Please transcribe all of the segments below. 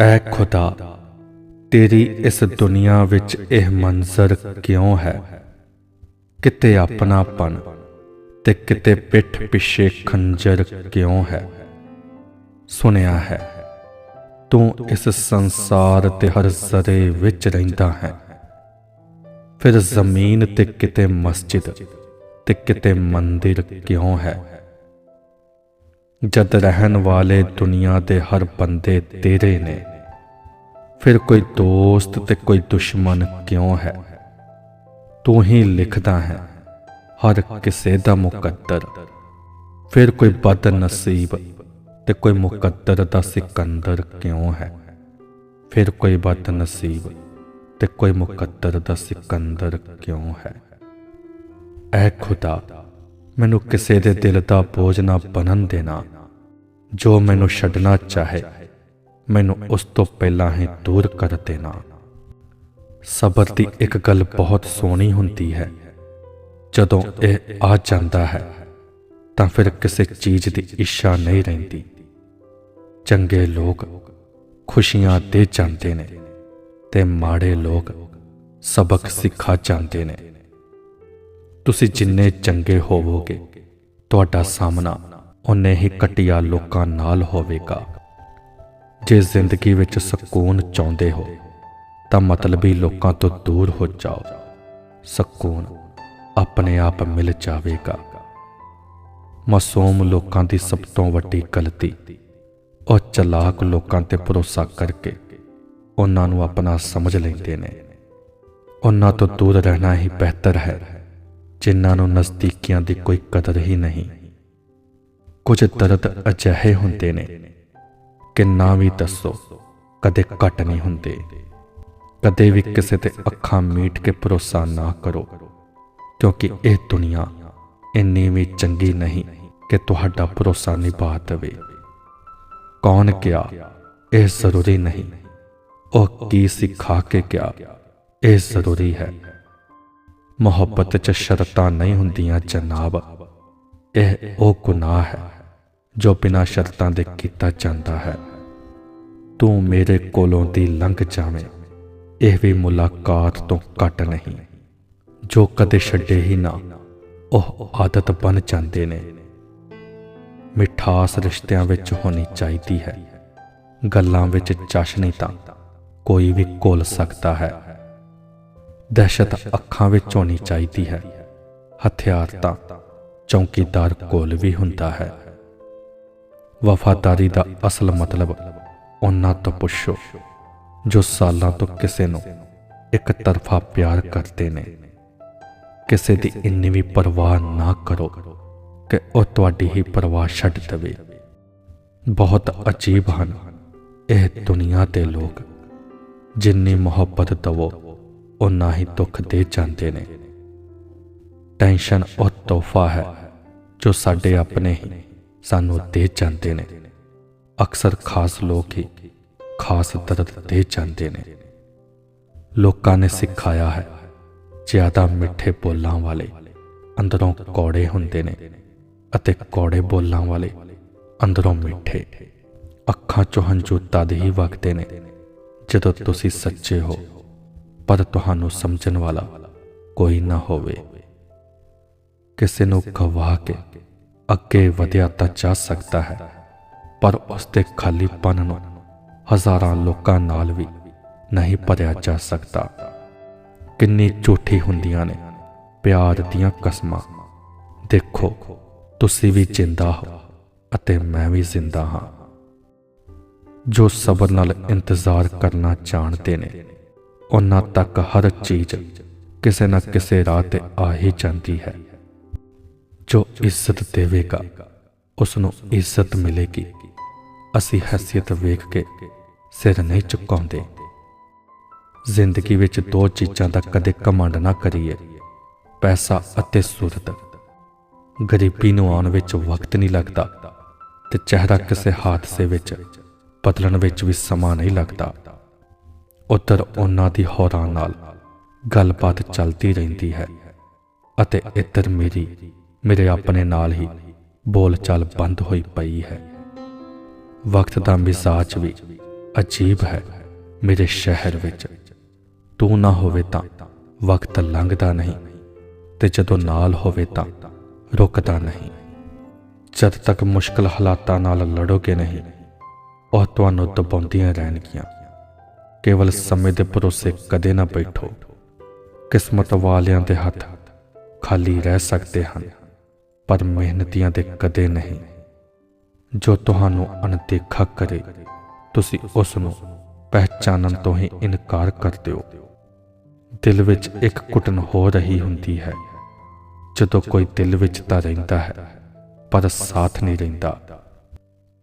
ਐ ਖੁਦਾ, ਤੇਰੀ ਇਸ ਦੁਨੀਆ ਵਿੱਚ ਇਹ ਮੰਜ਼ਰ ਕਿਉਂ ਹੈ? ਕਿਤੇ ਆਪਣਾਪਨ ਤੇ ਕਿਤੇ ਪਿੱਠ ਪਿੱਛੇ ਖੰਜਰ ਕਿਉਂ ਹੈ? ਸੁਣਿਆ ਹੈ, ਤੂੰ ਇਸ ਸੰਸਾਰ ਤੇ ਹਰ ਜ਼ਰੇ ਵਿੱਚ ਰਹਿੰਦਾ ਹੈ। ਫਿਰ ਜ਼ਮੀਨ ਤੇ ਕਿਤੇ ਮਸਜਿਦ ਤੇ ਕਿਤੇ ਮੰਦਿਰ ਕਿਉਂ ਹੈ? ਜਦ ਰਹਿਣ ਵਾਲੇ ਦੁਨੀਆ ਦੇ ਹਰ ਬੰਦੇ ਤੇਰੇ ਨੇ। ਫਿਰ ਕੋਈ ਦੋਸਤ ਤੇ ਕੋਈ ਦੁਸ਼ਮਣ ਕਿਉਂ ਹੈ? ਤੂੰ ਹੀ ਲਿਖਦਾ ਹੈ, ਹਰ ਕਿਸੇ ਦਾ ਮੁਕੱਦਰ। ਫਿਰ ਕੋਈ ਬਦ ਨਸੀਬ ਤੇ ਕੋਈ ਮੁਕੱਦਰ ਦਾ ਸਿਕੰਦਰ ਕਿਉਂ ਹੈ? ਫਿਰ ਕੋਈ ਬਦ ਨਸੀਬ ਤੇ ਕੋਈ ਮੁਕੱਦਰ ਦਾ ਸਿਕੰਦਰ ਕਿਉਂ ਹੈ? ਐ ਖੁਦਾ ਮੈਨੂੰ ਕਿਸੇ ਦੇ ਦਿਲ ਦਾ ਬੋਝ ਨਾ ਬਣਨ ਦੇਣਾ। ਜੋ ਮੈਨੂੰ ਛੱਡਣਾ ਚਾਹੇ, ਮੈਨੂੰ ਉਸ ਤੋਂ ਪਹਿਲਾਂ ਹੀ ਦੂਰ ਕਰ ਦੇਣਾ। ਸਬਰ ਦੀ ਇੱਕ ਗੱਲ ਬਹੁਤ ਸੋਹਣੀ ਹੁੰਦੀ ਹੈ। ਜਦੋਂ ਇਹ ਆ ਜਾਂਦਾ ਹੈ, ਤਾਂ ਫਿਰ ਕਿਸੇ ਚੀਜ਼ ਦੀ ਇੱਛਾ ਨਹੀਂ ਰਹਿੰਦੀ। ਚੰਗੇ ਲੋਕ ਖੁਸ਼ੀਆਂ ਦੇ ਜਾਂਦੇ ਨੇ ਤੇ ਮਾੜੇ ਲੋਕ ਸਬਕ ਸਿੱਖਾ ਜਾਂਦੇ ਨੇ। ਤੁਸੀਂ ਜਿੰਨੇ ਚੰਗੇ ਹੋਵੋਗੇ, ਤੁਹਾਡਾ ਸਾਹਮਣਾ ਉਨੇ ਹੀ ਘਟੀਆ ਲੋਕਾਂ ਨਾਲ ਹੋਵੇਗਾ। ਜੇ ਜ਼ਿੰਦਗੀ ਵਿੱਚ ਸਕੂਨ ਚਾਹੁੰਦੇ ਹੋ, ਤਾਂ ਮਤਲਬੀ ਲੋਕਾਂ ਤੋਂ ਦੂਰ ਹੋ ਜਾਓ। ਸਕੂਨ ਆਪਣੇ ਆਪ ਮਿਲ ਜਾਵੇਗਾ। ਮਾਸੂਮ ਲੋਕਾਂ ਦੀ ਸਭ ਤੋਂ ਵੱਡੀ ਗਲਤੀ, ਉਹ ਚਲਾਕ ਲੋਕਾਂ ਤੇ ਭਰੋਸਾ ਕਰਕੇ ਉਹਨਾਂ ਨੂੰ ਆਪਣਾ ਸਮਝ ਲੈਂਦੇ ਨੇ। ਉਹਨਾਂ ਤੋਂ ਦੂਰ ਰਹਿਣਾ ਹੀ ਬਿਹਤਰ ਹੈ। ਜਿਨ੍ਹਾਂ ਨੂੰ ਨਜ਼ਦੀਕੀਆਂ ਦੀ ਕੋਈ ਕਦਰ ਹੀ ਨਹੀਂ। ਕੁਝ ਦਰਦ ਅਜਿਹੇ ਹੁੰਦੇ ਨੇ ਕਿ ਨਾ ਵੀ ਦੱਸੋ, ਕਦੇ ਘਟ ਨਹੀਂ ਹੁੰਦੇ। ਕਦੇ ਵੀ ਕਿਸੇ ਤੇ ਅੱਖਾਂ ਮੀਟ ਕੇ ਭਰੋਸਾ ਨਾ ਕਰੋ, ਕਿਉਂਕਿ ਇਹ ਦੁਨੀਆ ਇੰਨੀ ਵੀ ਚੰਗੀ ਨਹੀਂ ਕਿ ਤੁਹਾਡਾ ਭਰੋਸਾ ਨਿਭਾ ਦੇਵੇ। ਕੌਣ ਕਿਹਾ, ਇਹ ਜ਼ਰੂਰੀ ਨਹੀਂ ਉਹ ਕੀ ਸਿਖਾ ਕੇ ਕਿਹਾ ਇਹ ਜ਼ਰੂਰੀ ਹੈ ਮੁਹੱਬਤ 'ਚ ਸ਼ਰਤਾਂ ਨਹੀਂ ਹੁੰਦੀਆਂ ਜਨਾਬ। ਇਹ ਉਹ ਗੁਨਾਹ ਹੈ ਜੋ ਬਿਨਾਂ ਸ਼ਰਤਾਂ ਦੇ ਕੀਤਾ ਜਾਂਦਾ ਹੈ। ਤੂੰ ਮੇਰੇ ਕੋਲੋਂ ਦੀ ਲੰਘ ਜਾਵੇਂ। ਇਹ ਵੀ ਮੁਲਾਕਾਤ ਤੋਂ ਘੱਟ ਨਹੀਂ। ਜੋ ਕਦੇ ਛੱਡੇ ਹੀ ਨਾ, ਉਹ ਆਦਤ ਬਣ ਜਾਂਦੇ ਨੇ। ਮਿਠਾਸ ਰਿਸ਼ਤਿਆਂ ਵਿੱਚ ਹੋਣੀ ਚਾਹੀਦੀ ਹੈ। ਗੱਲਾਂ ਵਿੱਚ ਚਸ਼ਨੀ ਤਾਂ ਕੋਈ ਵੀ ਕੋਲ ਸਕਦਾ ਹੈ। ਦਹਿਸ਼ਤ ਅੱਖਾਂ ਵਿੱਚ ਹੋਣੀ ਚਾਹੀਦੀ ਹੈ। ਹਥਿਆਰ ਤਾਂ ਚੌਕੀਦਾਰ ਕੋਲ ਵੀ ਹੁੰਦਾ ਹੈ। ਵਫਾਦਾਰੀ ਦਾ ਅਸਲ ਮਤਲਬ ਉਹਨਾਂ ਤੋਂ ਪੁੱਛੋ, ਜੋ ਸਾਲਾਂ ਤੋਂ ਕਿਸੇ ਨੂੰ ਇੱਕ ਤਰਫਾ ਪਿਆਰ ਕਰਦੇ ਨੇ। ਕਿਸੇ ਦੀ ਇੰਨੀ ਵੀ ਪਰਵਾਹ ਨਾ ਕਰੋ ਕਿ ਉਹ ਤੁਹਾਡੀ ਹੀ ਪਰਵਾਹ ਛੱਡ ਦੇਵੇ। ਬਹੁਤ ਅਜੀਬ ਹਨ ਇਹ ਦੁਨੀਆ ਦੇ ਲੋਕ, ਜਿੰਨੀ ਮੁਹੱਬਤ ਦਵੋ ਉਹ ਨਾ ਹੀ ਦੁੱਖ ਦੇ ਜਾਂਦੇ ਨੇ। ਟੈਨਸ਼ਨ ਉਹ ਤੋਹਫਾ ਹੈ ਜੋ ਸਾਡੇ ਆਪਣੇ ਹੀ ਸਾਨੂੰ ਦੇ ਜਾਂਦੇ ਨੇ। ਅਕਸਰ ਖਾਸ ਲੋਕ ਹੀ ਖਾਸ ਦਰਦ ਦੇ ਜਾਂਦੇ ਨੇ। ਲੋਕਾਂ ਨੇ ਸਿਖਾਇਆ ਹੈ, ਜ਼ਿਆਦਾ ਮਿੱਠੇ ਬੋਲਾਂ ਵਾਲੇ ਅੰਦਰੋਂ ਕੌੜੇ ਹੁੰਦੇ ਨੇ ਅਤੇ ਕੌੜੇ ਬੋਲਾਂ ਵਾਲੇ ਅੰਦਰੋਂ ਮਿੱਠੇ। ਅੱਖਾਂ ਚੋਂ ਹੰਝੂ ਤਦ ਹੀ ਵਗਦੇ ਨੇ ਜਦੋਂ ਤੁਸੀਂ ਸੱਚੇ ਹੋ। ਪਰ ਤੁਹਾਨੂੰ ਸਮਝਣ ਵਾਲਾ ਕੋਈ ਨਾ ਹੋਵੇ। ਕਿਸੇ ਨੂੰ ਗਵਾ ਕੇ ਅੱਗੇ ਵਧਿਆ ਤਾਂ ਜਾ ਸਕਦਾ ਹੈ, ਪਰ ਉਸ ਦੇ ਖਾਲੀਪਨ ਨੂੰ ਹਜ਼ਾਰਾਂ ਲੋਕਾਂ ਨਾਲ ਵੀ ਨਹੀਂ ਭਰਿਆ ਜਾ ਸਕਦਾ। ਕਿੰਨੀ ਝੂਠੀ ਹੁੰਦੀਆਂ ਨੇ, ਪਿਆਰ ਦੀਆਂ ਕਸਮਾਂ। ਦੇਖੋ, ਤੁਸੀਂ ਵੀ ਜਿੰਦਾ ਹੋ ਅਤੇ ਮੈਂ ਵੀ ਜ਼ਿੰਦਾ ਹਾਂ। ਜੋ ਸਬਰ ਨਾਲ ਇੰਤਜ਼ਾਰ ਕਰਨਾ ਜਾਣਦੇ ਨੇ ਉਹਨਾਂ ਤੱਕ ਹਰ ਚੀਜ਼ ਕਿਸੇ ਨਾ ਕਿਸੇ ਰਾਹ ਤੇ ਆ ਹੀ ਜਾਂਦੀ ਹੈ। ਜੋ ਇੱਜ਼ਤ ਦੇਵੇਗਾ ਉਸ ਨੂੰ ਇੱਜ਼ਤ ਮਿਲੇਗੀ। ਅਸੀਂ ਹਸੀਅਤ ਵੇਖ ਕੇ ਸਿਰ ਨਹੀਂ ਝੁਕਾਉਂਦੇ। ਜ਼ਿੰਦਗੀ ਵਿੱਚ ਦੋ ਚੀਜ਼ਾਂ ਦਾ ਕਦੇ ਕਮਾਂਡ ਨਾ ਕਰੀਏ। ਪੈਸਾ ਅਤੇ ਸੂਰਤ। ਗਰੀਬੀ ਨੂੰ ਆਉਣ ਵਿੱਚ ਵਕਤ ਨਹੀਂ ਲੱਗਦਾ ਤੇ ਚਿਹਰਾ ਕਿਸੇ ਹਾਦਸੇ ਵਿੱਚ ਬਦਲਣ ਵਿੱਚ ਵੀ ਸਮਾਂ ਨਹੀਂ ਲੱਗਦਾ। ਉਧਰ ਉਹਨਾਂ ਦੀ ਹੋਰਾਂ ਨਾਲ ਗੱਲਬਾਤ ਚੱਲਦੀ ਰਹਿੰਦੀ ਹੈ ਅਤੇ ਇੱਧਰ ਮੇਰੀ, ਮੇਰੇ ਆਪਣੇ ਨਾਲ ਹੀ ਬੋਲਚਾਲ ਬੰਦ ਹੋਈ ਪਈ ਹੈ। ਵਕਤ ਦਾ ਮਿਜ਼ਾਜ ਵੀ ਅਜੀਬ ਹੈ ਮੇਰੇ ਸ਼ਹਿਰ ਵਿੱਚ। ਤੂੰ ਨਾ ਹੋਵੇ ਤਾਂ ਵਕਤ ਲੰਘਦਾ ਨਹੀਂ ਤੇ ਜਦੋਂ ਨਾਲ ਹੋਵੇ ਤਾਂ ਰੁਕਦਾ ਨਹੀਂ। ਜਦ ਤੱਕ ਮੁਸ਼ਕਲ ਹਾਲਾਤਾਂ ਨਾਲ ਲੜੋਗੇ ਨਹੀਂ, ਉਹ ਤੁਹਾਨੂੰ ਦਬਾਉਂਦੀਆਂ ਰਹਿਣਗੀਆਂ। ਕੇਵਲ ਸਮੇਂ ਦੇ ਭਰੋਸੇ ਕਦੇ ਨਾ ਬੈਠੋ। ਕਿਸਮਤ ਵਾਲਿਆਂ ਦੇ ਹੱਥ ਖਾਲੀ ਰਹਿ ਸਕਦੇ ਹਨ, ਪਰ ਮਿਹਨਤੀਆਂ ਦੇ ਕਦੇ ਨਹੀਂ। ਜੋ ਤੁਹਾਨੂੰ ਅਣਦੇਖਾ ਕਰੇ, ਤੁਸੀਂ ਉਸ ਨੂੰ ਪਹਿਚਾਨਣ ਤੋਂ ਹੀ ਇਨਕਾਰ ਕਰ ਦਿਓ। ਦਿਲ ਵਿੱਚ ਇੱਕ ਘੁਟਨ ਹੋ ਰਹੀ ਹੁੰਦੀ ਹੈ, ਜਦੋਂ ਕੋਈ ਦਿਲ ਵਿੱਚ ਤਾਂ ਰਹਿੰਦਾ ਹੈ, ਪਰ ਸਾਥ ਨਹੀਂ ਰਹਿੰਦਾ।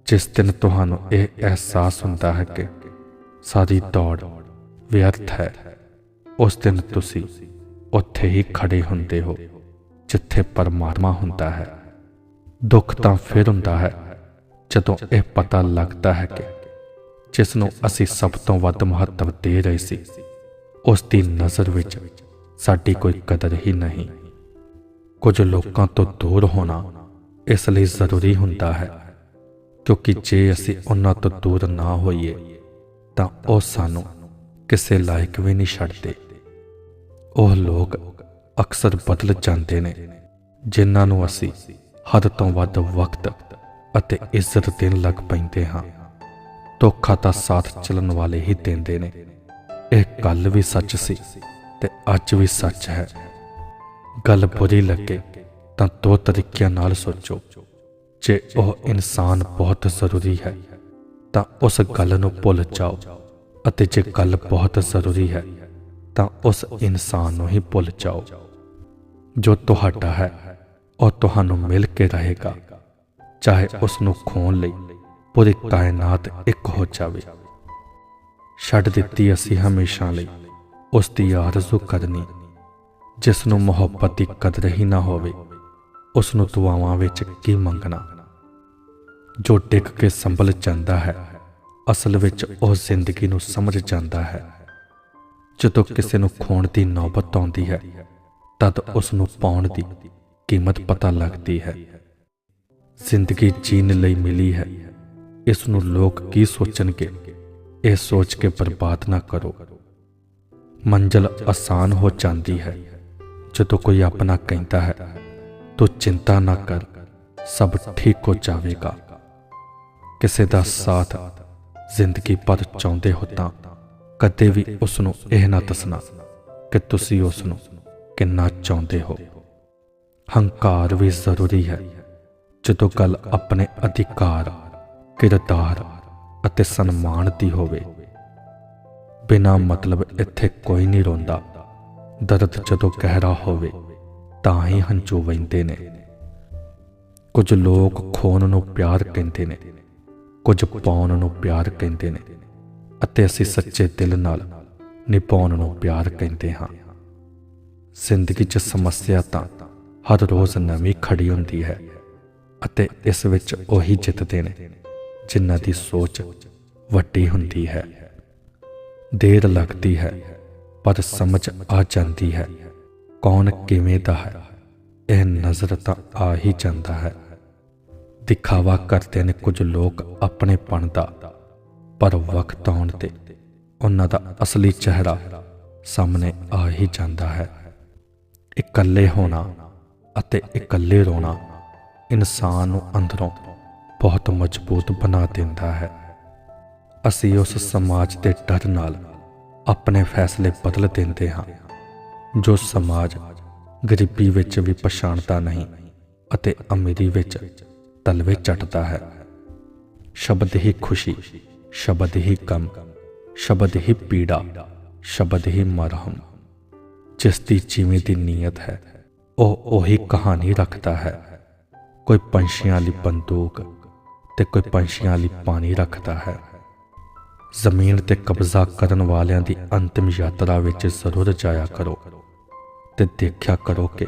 ਜਿਸ ਦਿਨ ਤੁਹਾਨੂੰ ਇਹ ਅਹਿਸਾਸ ਹੁੰਦਾ ਹੈ ਕਿ ਸਾਰੀ ਦੌੜ ਵਿਅਰਥ ਹੈ। ਉਸ ਦਿਨ ਤੁਸੀਂ ਉੱਥੇ ਹੀ ਖੜੇ ਹੁੰਦੇ ਹੋ, ਜਿੱਥੇ ਪਰਮਾਤਮਾ ਹੁੰਦਾ ਹੈ। ਦੁੱਖ ਤਾਂ ਫਿਰ ਹੁੰਦਾ ਹੈ, ਜਦੋਂ ਇਹ ਪਤਾ ਲੱਗਦਾ ਹੈ ਕਿ ਜਿਸ ਨੂੰ ਅਸੀਂ ਸਭ ਤੋਂ ਵੱਧ ਮਹੱਤਵ ਦੇ ਰਹੇ ਸੀ, ਉਸ ਦੀ ਨਜ਼ਰ ਵਿੱਚ ਸਾਡੀ ਕੋਈ ਕਦਰ ਹੀ ਨਹੀਂ। ਕੁਝ ਲੋਕਾਂ ਤੋਂ ਦੂਰ ਹੋਣਾ ਇਸ ਲਈ ਜ਼ਰੂਰੀ ਹੁੰਦਾ ਹੈ, ਕਿਉਂਕਿ ਜੇ ਅਸੀਂ ਉਹਨਾਂ ਤੋਂ ਦੂਰ ਨਾ ਹੋਈਏ ਤਾਂ ਉਹ ਸਾਨੂੰ ਕਿਸੇ ਲਾਇਕ ਵੀ ਨਹੀਂ ਛੱਡਦੇ। ਉਹ ਲੋਕ ਅਕਸਰ ਬਦਲ ਜਾਂਦੇ ਨੇ, ਜਿਨ੍ਹਾਂ ਨੂੰ ਅਸੀਂ ਹੱਦ ਤੋਂ ਵੱਧ ਵਕਤ ਅਤੇ ਇੱਜ਼ਤ ਦੇਣ ਲੱਗ ਪੈਂਦੇ ਹਾਂ। ਧੋਖਾ ਤਾਂ ਸਾਥ ਚੱਲਣ ਵਾਲੇ ਹੀ ਦਿੰਦੇ ਨੇ। ਇਹ ਕੱਲ ਵੀ ਸੱਚ ਸੀ ਤੇ ਅੱਜ ਵੀ ਸੱਚ ਹੈ। ਗੱਲ ਬੁਰੀ ਲੱਗੇ ਤਾਂ ਦੋ ਤਰੀਕਿਆਂ ਨਾਲ ਸੋਚੋ। ਜੇ ਉਹ ਇਨਸਾਨ ਬਹੁਤ ਜ਼ਰੂਰੀ ਹੈ ਤਾਂ ਉਸ ਗੱਲ ਨੂੰ ਭੁੱਲ ਜਾਓ। ਅਤੇ ਜੇ ਗੱਲ ਬਹੁਤ ਜ਼ਰੂਰੀ ਹੈ, ਤਾਂ ਉਸ ਇਨਸਾਨ ਨੂੰ ਹੀ ਭੁੱਲ ਜਾਓ। ਜੋ ਤੁਹਾਡਾ ਹੈ, ਉਹ ਤੁਹਾਨੂੰ ਮਿਲ ਕੇ ਰਹੇਗਾ। ਚਾਹੇ ਉਸ ਨੂੰ ਖੋਣ ਲਈ ਪੂਰੀ ਕਾਇਨਾਤ ਇੱਕ ਹੋ ਜਾਵੇ। ਛੱਡ ਦਿੱਤੀ ਅਸੀਂ ਹਮੇਸ਼ਾ ਲਈ ਉਸ ਦੀ ਆਰਜ਼ੂ ਕਰਨੀ। ਜਿਸ ਨੂੰ ਮੁਹੱਬਤ ਦੀ ਕਦਰ ਹੀ ਨਾ ਹੋਵੇ ਉਸ ਨੂੰ ਦੁਆਵਾਂ ਵਿੱਚ ਕੀ ਮੰਗਣਾ? ਜੋ ਡਿੱਗ ਕੇ ਸੰਭਲ ਜਾਂਦਾ ਹੈ, ਅਸਲ ਵਿੱਚ ਉਹ ਜ਼ਿੰਦਗੀ ਨੂੰ ਸਮਝ ਜਾਂਦਾ ਹੈ। ਜਦੋਂ ਕਿਸੇ ਨੂੰ ਖੋਣ ਦੀ ਨੌਬਤ ਆਉਂਦੀ ਹੈ, ਤਦ ਉਸ ਨੂੰ ਪਾਉਣ ਦੀ ਕੀਮਤ ਪਤਾ ਲੱਗਦੀ ਹੈ। ਜ਼ਿੰਦਗੀ ਜੀਣ ਲਈ ਮਿਲੀ ਹੈ ਇਸ ਨੂੰ ਲੋਕ ਕੀ ਸੋਚਣਗੇ, ਇਹ ਸੋਚ ਕੇ ਬਰਬਾਦ ਨਾ ਕਰੋ। ਮੰਜ਼ਲ ਆਸਾਨ ਹੋ ਜਾਂਦੀ ਹੈ, ਜਦੋਂ ਕੋਈ ਆਪਣਾ ਕਹਿੰਦਾ ਹੈ, ਤੂੰ ਚਿੰਤਾ ਨਾ ਕਰ, ਸਭ ਠੀਕ ਹੋ ਜਾਵੇਗਾ। ਕਿਸੇ ਦਾ ਸਾਥ ਜ਼ਿੰਦਗੀ ਭਰ ਚਾਹੁੰਦੇ ਹੋ ਤਾਂ ਕਦੇ ਵੀ ਉਸ ਨੂੰ ਇਹ ਨਾ ਦੱਸਣਾ ਕਿ ਤੁਸੀਂ ਉਸ ਨੂੰ ਕਿੰਨਾ ਚਾਹੁੰਦੇ ਹੋ। ਹੰਕਾਰ ਵੀ ਜ਼ਰੂਰੀ ਹੈ। ਜਦੋਂ ਗੱਲ ਆਪਣੇ ਅਧਿਕਾਰ, ਕਿਰਦਾਰ ਅਤੇ ਸਨਮਾਨ ਦੀ ਹੋਵੇ, ਬਿਨਾ ਮਤਲਬ ਇੱਥੇ ਕੋਈ ਨਹੀਂ ਰੋਂਦਾ। ਦਰਦ ਜਦੋਂ ਗਹਿਰਾ ਹੋਵੇ, ਤਾਂ ਹੀ ਹੰਝੂ ਵਹਿੰਦੇ ਨੇ। ਕੁਝ ਲੋਕ ਖੋਣ ਨੂੰ ਪਿਆਰ ਕਹਿੰਦੇ ਨੇ। ਕੁਝ ਪਾਉਣ ਨੂੰ ਪਿਆਰ ਕਹਿੰਦੇ ਨੇ ਅਤੇ ਅਸੀਂ ਸੱਚੇ ਦਿਲ ਨਾਲ ਨਿਭਾਉਣ ਨੂੰ ਪਿਆਰ ਕਹਿੰਦੇ ਹਾਂ। ਜ਼ਿੰਦਗੀ 'ਚ ਸਮੱਸਿਆ ਤਾਂ ਹਰ ਰੋਜ਼ ਨਵੀਂ ਖੜੀ ਹੁੰਦੀ ਹੈ ਅਤੇ ਇਸ ਵਿੱਚ ਉਹੀ ਜਿੱਤਦੇ ਨੇ ਜਿਨ੍ਹਾਂ ਦੀ ਸੋਚ ਵੱਡੀ ਹੁੰਦੀ ਹੈ। ਦੇਰ ਲੱਗਦੀ ਹੈ, ਪਰ ਸਮਝ ਆ ਜਾਂਦੀ ਹੈ ਕੌਣ ਕਿਵੇਂ ਦਾ ਹੈ, ਇਹ ਨਜ਼ਰ ਤਾਂ ਆ ਹੀ ਜਾਂਦਾ ਹੈ। ਦਿਖਾਵਾ ਕਰਦੇ ਨੇ ਕੁਝ ਲੋਕ ਆਪਣੇ ਪਣ ਦਾ, ਪਰ ਵਕਤ ਆਉਣ ਤੇ ਉਹਨਾਂ ਦਾ ਅਸਲੀ ਚਿਹਰਾ ਸਾਹਮਣੇ ਆ ਹੀ ਜਾਂਦਾ ਹੈ। ਇਕੱਲੇ ਹੋਣਾ ਅਤੇ ਇਕੱਲੇ ਰੋਣਾ ਇਨਸਾਨ ਨੂੰ ਅੰਦਰੋਂ ਬਹੁਤ ਮਜ਼ਬੂਤ ਬਣਾ ਦਿੰਦਾ ਹੈ। ਅਸੀਂ ਉਸ ਸਮਾਜ ਦੇ ਡਰ ਨਾਲ ਆਪਣੇ ਫੈਸਲੇ ਬਦਲ ਦਿੰਦੇ ਹਾਂ, ਜੋ ਸਮਾਜ ਗਰੀਬੀ ਵਿੱਚ ਵੀ ਪਛਾਣਦਾ ਨਹੀਂ ਅਤੇ ਅਮੀਰੀ ਵਿੱਚ ਤਲਵੇ ਚਟਦਾ ਹੈ। ਸ਼ਬਦ ਹੀ ਖੁਸ਼ੀ, ਸ਼ਬਦ ਹੀ ਗਮ, ਸ਼ਬਦ ਹੀ ਪੀੜਾ, ਸ਼ਬਦ ਹੀ ਮਰਹਮ। ਜਿਸ ਦੀ ਜਿਵੇਂ ਦੀ ਨੀਅਤ ਹੈ, ਉਹ ਉਹੀ ਕਹਾਣੀ ਰੱਖਦਾ ਹੈ। ਕੋਈ ਪੰਛੀਆਂ ਲਈ ਬੰਦੂਕ ਤੇ ਕੋਈ ਪੰਛੀਆਂ ਲਈ ਪਾਣੀ ਰੱਖਦਾ ਹੈ। ਜ਼ਮੀਨ ਤੇ ਕਬਜ਼ਾ ਕਰਨ ਵਾਲਿਆਂ ਦੀ ਅੰਤਿਮ ਯਾਤਰਾ ਵਿੱਚ ਜ਼ਰੂਰ ਜਾਇਆ ਕਰੋ ਤੇ ਦੇਖਿਆ ਕਰੋ ਕਿ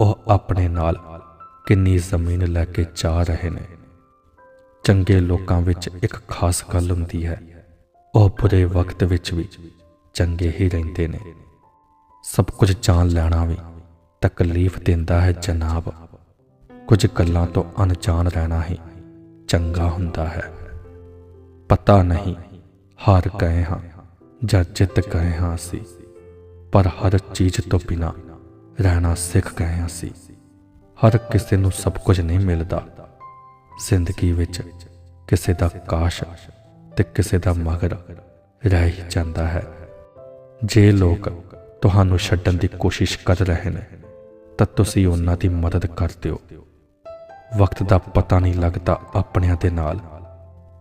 ਉਹ ਆਪਣੇ ਨਾਲ ਕਿੰਨੀ ਜ਼ਮੀਨ ਲੈ ਕੇ ਜਾ ਰਹੇ ਨੇ। ਚੰਗੇ ਲੋਕਾਂ ਵਿੱਚ ਇੱਕ ਖਾਸ ਗੱਲ ਹੁੰਦੀ ਹੈ, ਉਹ ਬੁਰੇ ਵਕਤ ਵਿੱਚ ਵੀ ਚੰਗੇ ਹੀ ਰਹਿੰਦੇ ਨੇ। ਸਭ ਕੁਝ ਜਾਣ ਲੈਣਾ ਵੀ ਤਕਲੀਫ ਦਿੰਦਾ ਹੈ ਜਨਾਬ। ਕੁਝ ਗੱਲਾਂ ਤੋਂ ਅਣਜਾਣ ਰਹਿਣਾ ਹੀ ਚੰਗਾ ਹੁੰਦਾ ਹੈ। ਪਤਾ ਨਹੀਂ ਹਾਰ ਗਏ ਹਾਂ ਜਾਂ ਜਿੱਤ ਗਏ ਹਾਂ ਅਸੀਂ, ਪਰ ਹਰ ਚੀਜ਼ ਤੋਂ ਬਿਨਾ ਰਹਿਣਾ ਸਿੱਖ ਗਏ ਹਾਂ ਅਸੀਂ। ਹਰ ਕਿਸੇ ਨੂੰ ਸਭ ਕੁਝ ਨਹੀਂ ਮਿਲਦਾ। ਜ਼ਿੰਦਗੀ ਵਿੱਚ ਕਿਸੇ ਦਾ ਕਾਸ਼ ਤੇ ਕਿਸੇ ਦਾ ਮਗਰ ਰਹਿ ਹੀ ਜਾਂਦਾ ਹੈ। ਜੇ ਲੋਕ ਤੁਹਾਨੂੰ ਛੱਡਣ ਦੀ ਕੋਸ਼ਿਸ਼ ਕਰ ਰਹੇ ਨੇ, ਤਾਂ ਤੁਸੀਂ ਉਹਨਾਂ ਦੀ ਮਦਦ ਕਰ ਦਿਓ। ਵਕਤ ਦਾ ਪਤਾ ਨਹੀਂ ਲੱਗਦਾ ਆਪਣਿਆਂ ਦੇ ਨਾਲ,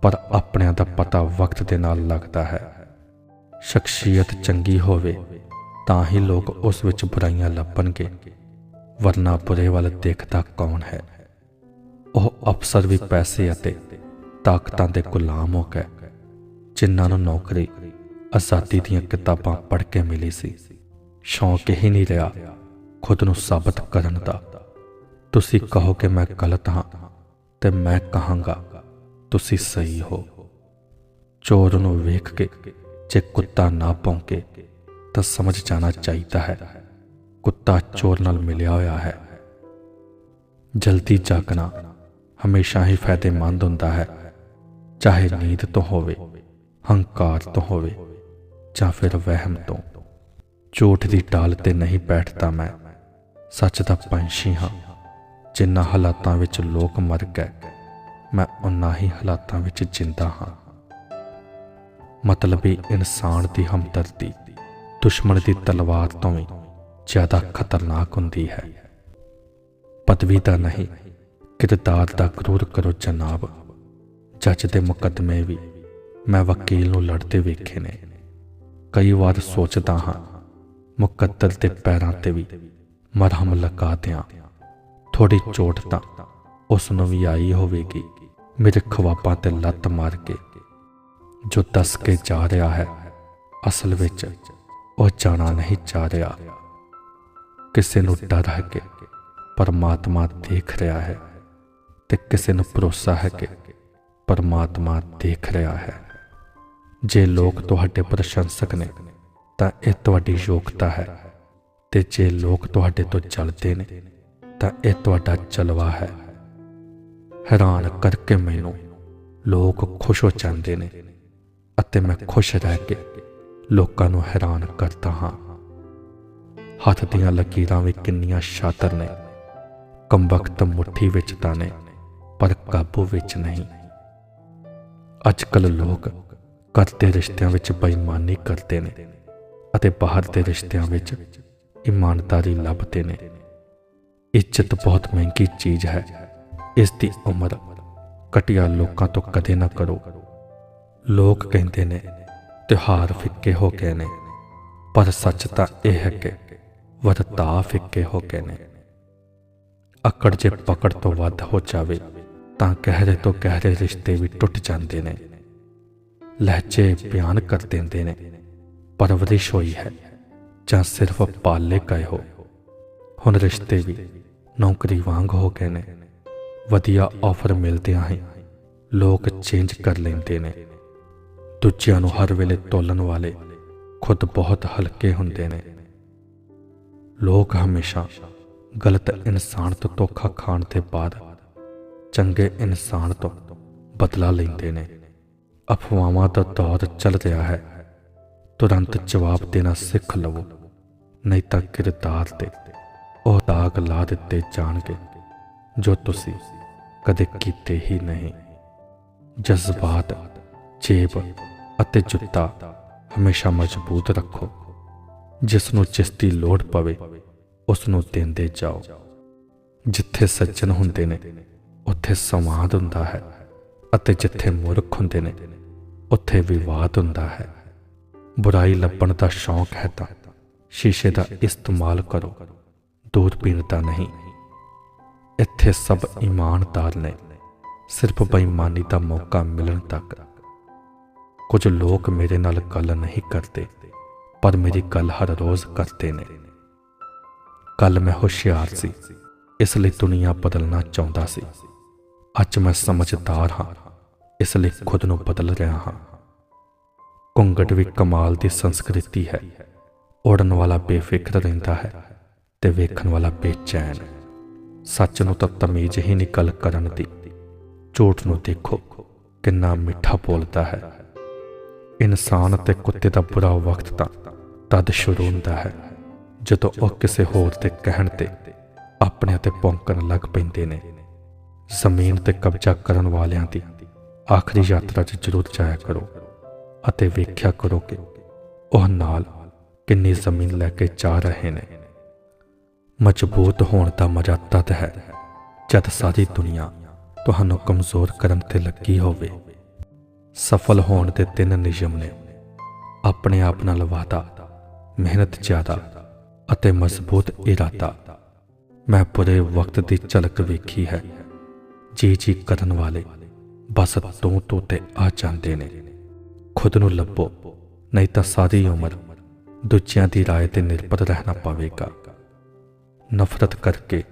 ਪਰ ਆਪਣਿਆਂ ਦਾ ਪਤਾ ਵਕਤ ਦੇ ਨਾਲ ਲੱਗਦਾ ਹੈ। ਸ਼ਖਸੀਅਤ ਚੰਗੀ ਹੋਵੇ, ਤਾਂ ਹੀ ਲੋਕ ਉਸ ਵਿੱਚ ਬੁਰਾਈਆਂ ਲੱਭਣਗੇ। ਵਰਨਾ ਬੁਰੇ ਵੱਲ ਦੇਖਦਾ ਕੌਣ ਹੈ? ਉਹ ਅਫਸਰ ਵੀ ਪੈਸੇ ਅਤੇ ਤਾਕਤਾਂ ਦੇ ਗੁਲਾਮ ਹੋ ਗਏ, ਜਿਨ੍ਹਾਂ ਨੂੰ ਨੌਕਰੀ, ਆਜ਼ਾਦੀ ਦੀਆਂ ਕਿਤਾਬਾਂ ਪੜ੍ਹ ਕੇ ਮਿਲੀ ਸੀ। ਸ਼ੌਂਕ ਹੀ ਨਹੀਂ ਰਿਹਾ ਖੁਦ ਨੂੰ ਸਾਬਤ ਕਰਨ ਦਾ। ਤੁਸੀਂ ਕਹੋ ਕਿ ਮੈਂ ਗਲਤ ਹਾਂ ਤੇ ਮੈਂ ਕਹਾਂਗਾ, ਤੁਸੀਂ ਸਹੀ ਹੋ। ਚੋਰ ਨੂੰ ਵੇਖ ਕੇ ਜੇ ਕੁੱਤਾ ਨਾ ਭੌਂਕੇ ਤਾਂ ਸਮਝ ਜਾਣਾ ਚਾਹੀਦਾ ਹੈ। ਕੁੱਤਾ ਚੋਰ ਨਾਲ ਮਿਲਿਆ ਹੋਇਆ ਹੈ। ਜਲਦੀ ਜਾਗਣਾ ਹਮੇਸ਼ਾ ਹੀ ਫਾਇਦੇਮੰਦ ਹੁੰਦਾ ਹੈ। ਚਾਹੇ ਨੀਂਦ ਤੋਂ ਹੋਵੇ, ਹੰਕਾਰ ਤੋਂ ਹੋਵੇ ਜਾਂ ਫਿਰ ਵਹਿਮ ਤੋਂ। ਝੂਠ ਦੀ ਟਾਲ ਤੇ ਨਹੀਂ ਬੈਠਦਾ ਮੈਂ। ਸੱਚ ਦਾ ਪੰਛੀ ਹਾਂ। ਜਿਨ੍ਹਾਂ ਹਾਲਾਤਾਂ ਵਿੱਚ ਲੋਕ ਮਰ ਗਏ, ਮੈਂ ਉਨ੍ਹਾਂ ਹੀ ਹਾਲਾਤਾਂ ਵਿੱਚ ਜਿੰਦਾ ਹਾਂ। ਮਤਲਬੀ ਇਨਸਾਨ ਦੀ ਹਮਦਰਦੀ, ਦੁਸ਼ਮਣ ਦੀ ਤਲਵਾਰ ਤੋਂ ਵੀ ਜ਼ਿਆਦਾ ਖਤਰਨਾਕ ਹੁੰਦੀ ਹੈ। ਪਦਵੀ ਦਾ ਨਹੀਂ ਕਿਰਦਾਰ ਦਾ ਗਰੂਰ ਕਰੋ ਜਨਾਬ। ਜੱਜ ਦੇ ਮੁਕੱਦਮੇ ਵੀ ਮੈਂ ਵਕੀਲ ਨੂੰ ਲੜਦੇ ਵੇਖੇ ਨੇ। ਕਈ ਵਾਰ ਸੋਚਦਾ ਹਾਂ, ਮੁਕੱਦਰ ਦੇ ਪੈਰਾਂ ਤੇ ਵੀ ਮਰਹਮ ਲਗਾ ਦਿਆਂ। ਥੋੜੀ ਚੋਟ ਤਾਂ ਉਸ ਨੂੰ ਵੀ ਆਈ ਹੋਵੇਗੀ। ਮੇਰੇ ਖਵਾਬਾਂ ਤੇ ਲੱਤ ਮਾਰ ਕੇ ਜੋ ਦੱਸ ਕੇ ਜਾ ਰਿਹਾ ਹੈ, ਅਸਲ ਵਿੱਚ ਉਹ ਜਾਣਾ ਨਹੀਂ ਚਾਹ ਰਿਹਾ। ਕਿਸੇ ਨੂੰ ਡਰ ਹੈ ਕਿ ਪਰਮਾਤਮਾ ਦੇਖ ਰਿਹਾ ਹੈ ਤੇ ਕਿਸੇ ਨੂੰ ਭਰੋਸਾ ਹੈ ਕਿ ਪਰਮਾਤਮਾ ਦੇਖ ਰਿਹਾ ਹੈ। ਜੇ ਲੋਕ ਤੁਹਾਡੇ ਪ੍ਰਸ਼ੰਸਕ ਨੇ, ਤਾਂ ਇਹ ਤੁਹਾਡੀ ਯੋਗਤਾ ਹੈ। ਤੇ ਜੇ ਲੋਕ ਤੁਹਾਡੇ ਤੋਂ ਚੱਲਦੇ ਨੇ, ਤਾਂ ਇਹ ਤੁਹਾਡਾ ਚਲਵਾ ਹੈ। ਹੈਰਾਨ ਕਰਕੇ ਮੈਨੂੰ ਲੋਕ ਖੁਸ਼ ਹੋ ਜਾਂਦੇ ਨੇ ਅਤੇ ਮੈਂ ਖੁਸ਼ ਰਹਿ ਕੇ ਲੋਕਾਂ ਨੂੰ ਹੈਰਾਨ ਕਰਦਾ ਹਾਂ। ਹੱਥ ਦੀਆਂ ਲਕੀਰਾਂ ਵੀ ਕਿੰਨੀਆਂ ਸ਼ਾਤਰ ਨੇ। ਕੰਬਖਤ ਮੁੱਠੀ ਵਿੱਚ ਤਾਂ ਨੇ, ਪਰ ਕਾਬੂ ਵਿੱਚ ਨਹੀਂ। ਅੱਜ ਕੱਲ ਲੋਕ ਕਰਦੇ ਰਿਸ਼ਤਿਆਂ ਵਿੱਚ ਬੇਈਮਾਨੀ ਕਰਦੇ ਨੇ ਅਤੇ ਬਾਹਰ ਦੇ ਰਿਸ਼ਤਿਆਂ ਵਿੱਚ ਇਮਾਨਦਾਰੀ ਲੱਭਦੇ ਨੇ। ਇੱਜ਼ਤ ਬਹੁਤ ਮਹਿੰਗੀ ਚੀਜ਼ ਹੈ। ਇਸ ਦੀ ਉਮਰ ਕਟਿਆ ਲੋਕਾਂ ਤੋਂ ਕਦੇ ਨਾ ਕਰੋ। ਲੋਕ ਕਹਿੰਦੇ ਨੇ, ਤਿਉਹਾਰ ਫਿੱਕੇ ਹੋ ਗਏ ਨੇ, ਪਰ ਸੱਚ ਤਾਂ ਇਹ ਹੈ ਕਿ ਵਰਤਾ ਫਿੱਕੇ ਹੋ ਗਏ ਨੇ। ਅਕੜ ਜੇ ਪਕੜ ਤੋਂ ਵੱਧ ਹੋ ਜਾਵੇ, ਤਾਂ ਕਹਿਰੇ ਤੋਂ ਕਹਿਰੇ ਰਿਸ਼ਤੇ ਵੀ ਟੁੱਟ ਜਾਂਦੇ ਨੇ। ਲਹਿਜੇ ਬਿਆਨ ਕਰ ਦਿੰਦੇ ਨੇ, ਪਰਵਰਿਸ਼ ਹੋਈ ਹੈ, ਜਾਂ ਸਿਰਫ ਪਾਲੇ ਗਏ ਹੋ। ਹੁਣ ਰਿਸ਼ਤੇ ਵੀ ਨੌਕਰੀ ਵਾਂਗ ਹੋ ਗਏ ਨੇ। ਵਧੀਆ ਆਫਰ ਮਿਲਦਿਆਂ ਹੀ ਲੋਕ ਚੇਂਜ ਕਰ ਲੈਂਦੇ ਨੇ। ਦੂਜਿਆਂ ਨੂੰ ਹਰ ਵੇਲੇ ਤੋਲਣ ਵਾਲੇ ਖੁਦ ਬਹੁਤ ਹਲਕੇ ਹੁੰਦੇ ਨੇ। ਲੋਕ ਹਮੇਸ਼ਾ ਗਲਤ ਇਨਸਾਨ ਤੋਂ ਧੋਖਾ ਖਾਣ ਦੇ ਬਾਅਦ ਚੰਗੇ ਇਨਸਾਨ ਤੋਂ ਬਦਲਾ ਲੈਂਦੇ ਨੇ। ਅਫਵਾਹਾਂ ਦਾ ਦੌਰ ਚੱਲ ਰਿਹਾ ਹੈ। ਤੁਰੰਤ ਜਵਾਬ ਦੇਣਾ ਸਿੱਖ ਲਵੋ, ਨਹੀਂ ਤਾਂ ਕਿਰਦਾਰ ਤੇ ਉਹ ਦਾਗ ਲਾ ਦਿੱਤੇ ਜਾਣਗੇ ਜੋ ਤੁਸੀਂ ਕਦੇ ਕੀਤੇ ਹੀ ਨਹੀਂ। ਜਜ਼ਬਾਤ, ਜੇਬ ਅਤੇ ਜੁੱਤਾ ਹਮੇਸ਼ਾ ਮਜ਼ਬੂਤ ਰੱਖੋ। ਜਿਸ ਨੂੰ ਜਿਸ ਦੀ ਲੋੜ ਪਵੇ ਉਸ ਨੂੰ ਦਿੰਦੇ ਜਾਓ। ਜਿੱਥੇ ਸੱਜਣ ਹੁੰਦੇ ਨੇ, ਉੱਥੇ ਸੰਵਾਦ ਹੁੰਦਾ ਹੈ ਅਤੇ ਜਿੱਥੇ ਮੂਰਖ ਹੁੰਦੇ ਨੇ, ਉੱਥੇ ਵਿਵਾਦ ਹੁੰਦਾ ਹੈ। ਬੁਰਾਈ ਲੱਭਣ ਦਾ ਸ਼ੌਂਕ ਹੈ ਤਾਂ ਸ਼ੀਸ਼ੇ ਦਾ ਇਸਤੇਮਾਲ ਕਰੋ, ਦੂਰ ਪੀਣ ਦਾ ਨਹੀਂ। ਇੱਥੇ ਸਭ ਇਮਾਨਦਾਰ ਨੇ, ਸਿਰਫ ਬੇਈਮਾਨੀ ਦਾ ਮੌਕਾ ਮਿਲਣ ਤੱਕ। ਕੁਝ ਲੋਕ ਮੇਰੇ ਨਾਲ ਗੱਲ ਨਹੀਂ ਕਰਦੇ। ਪਰ ਮੇਰੀ ਗੱਲ ਹਰ ਰੋਜ਼ ਕਰਦੇ ਨੇ। ਕੱਲ ਮੈਂ ਹੁਸ਼ਿਆਰ ਸੀ। ਇਸ ਲਈ ਦੁਨੀਆ ਬਦਲਣਾ ਚਾਹੁੰਦਾ ਸੀ। ਅੱਜ ਮੈਂ ਸਮਝਦਾਰ ਹਾਂ। ਇਸ ਲਈ ਖੁਦ ਨੂੰ ਬਦਲ ਰਿਹਾ ਹਾਂ। ਕੁੰਗਟ ਵੀ ਕਮਾਲ ਦੀ ਸੰਸਕ੍ਰਿਤੀ ਹੈ। ਉੜਨ ਵਾਲਾ ਬੇਫਿਕਰ ਰਹਿੰਦਾ ਹੈ ਤੇ ਵੇਖਣ ਵਾਲਾ ਬੇਚੈਨ। ਸੱਚ ਨੂੰ ਤਾਂ ਤਮੀਜ਼ ਹੀ ਨਿਕਲ ਕਰਨ ਦੀ। ਝੂਠ ਨੂੰ ਦੇਖੋ, ਕਿੰਨਾ ਮਿੱਠਾ ਬੋਲਦਾ ਹੈ। ਇਨਸਾਨ ਅਤੇ ਕੁੱਤੇ ਦਾ ਬੁਰਾ ਵਕਤ ਤਾਂ ਤਦ ਸ਼ੁਰੂ ਹੁੰਦਾ ਹੈ, ਜਦੋਂ ਉਹ ਕਿਸੇ ਹੋਰ ਦੇ ਕਹਿਣ ਤੇ ਆਪਣੇ ਤੇ ਭੌਂਕਣ ਲੱਗ ਪੈਂਦੇ ਨੇ। ਜ਼ਮੀਨ ਤੇ ਕਬਜ਼ਾ ਕਰਨ ਵਾਲਿਆਂ ਦੀ ਆਖਰੀ ਯਾਤਰਾ 'ਚ ਜ਼ਰੂਰ ਜਾਇਆ ਕਰੋ ਅਤੇ ਵੇਖਿਆ ਕਰੋ ਕਿ ਉਹ ਨਾਲ ਕਿੰਨੀ ਜ਼ਮੀਨ ਲੈ ਕੇ ਜਾ ਰਹੇ ਨੇ। ਮਜ਼ਬੂਤ ਹੋਣ ਦਾ ਮਜ਼ਾ ਤਦ ਹੈ ਜਦ ਸਾਰੀ ਦੁਨੀਆ ਤੁਹਾਨੂੰ ਕਮਜ਼ੋਰ ਕਰਨ ਤੇ ਲੱਗੀ ਹੋਵੇ। ਸਫਲ ਹੋਣ ਦੇ ਤਿੰਨ ਨਿਯਮ ਨੇ ਆਪਣੇ ਆਪ ਨਾਲ ਵਾਦਾ ਮਿਹਨਤ ਜ਼ਿਆਦਾ ਅਤੇ ਮਜ਼ਬੂਤ ਇਰਾਦਾ। ਮੈਂ ਬੁਰੇ ਵਕਤ ਦੀ ਝਲਕ ਵੇਖੀ ਹੈ। ਜੀ ਜੀ ਕਰਨ ਵਾਲੇ ਬਸ ਤੂੰ ਤੋਂ ਤੇ ਆ ਜਾਂਦੇ ਨੇ। ਖੁਦ ਨੂੰ ਲੱਭੋ, ਨਹੀਂ ਤਾਂ ਸਾਰੀ ਉਮਰ ਦੂਜਿਆਂ ਦੀ ਰਾਏ ਤੇ ਨਿਰਭਰ ਰਹਿਣਾ ਪਵੇਗਾ। ਨਫ਼ਰਤ ਕਰਕੇ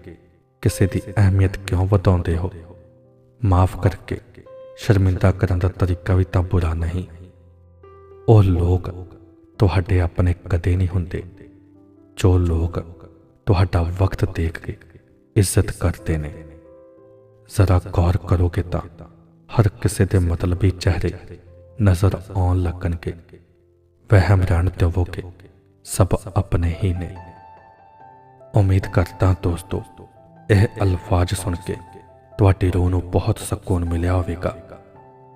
ਕਿਸੇ ਦੀ ਅਹਿਮੀਅਤ ਕਿਉਂ ਵਧਾਉਂਦੇ ਹੋ? ਮਾਫ ਕਰਕੇ ਸ਼ਰਮਿੰਦਾ ਕਰਨ ਦਾ ਤਰੀਕਾ ਵੀ ਤਾਂ ਬੁਰਾ ਨਹੀਂ। ਉਹ ਲੋਕ ਤੁਹਾਡੇ ਆਪਣੇ ਕਦੇ ਨਹੀਂ ਹੁੰਦੇ। ਜੋ ਲੋਕ ਤੁਹਾਡਾ ਵਕਤ ਦੇਖ ਕੇ ਇੱਜ਼ਤ ਕਰਦੇ ਨੇ, ਜ਼ਰਾ ਗੌਰ ਕਰੋਗੇ ਤਾਂ ਹਰ ਕਿਸੇ ਦੇ ਮਤਲਬੀ ਚਿਹਰੇ ਨਜ਼ਰ ਆਉਣ ਲੱਗਣਗੇ। ਵਹਿਮ ਰਹਿਣ ਦੇਵੋਗੇ, ਸਭ ਆਪਣੇ ਹੀ ਨੇ। ਉਮੀਦ ਕਰਦਾ ਦੋਸਤੋ, ਇਹ ਅਲਫਾਜ਼ ਸੁਣ ਕੇ ਤੁਹਾਡੀ ਰੂਹ ਨੂੰ ਬਹੁਤ ਸਕੂਨ ਮਿਲਿਆ ਹੋਵੇਗਾ।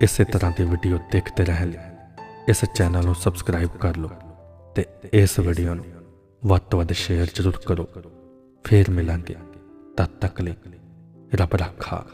ਇਸੇ ਤਰ੍ਹਾਂ ਦੀ ਵੀਡੀਓ ਦੇਖਦੇ ਰਹਿਣ ਲਈ ਇਸ ਚੈਨਲ ਨੂੰ ਸਬਸਕ੍ਰਾਈਬ ਕਰ ਲਓ ਤੇ ਇਸ ਵੀਡੀਓ ਨੂੰ ਵੱਧ ਤੋਂ ਵੱਧ ਸ਼ੇਅਰ ਜ਼ਰੂਰ ਕਰੋ। ਫੇਰ ਮਿਲਾਂਗੇ ਤਦ ਤੱਕ ਲਈ ਰੱਬ ਰੱਖਾ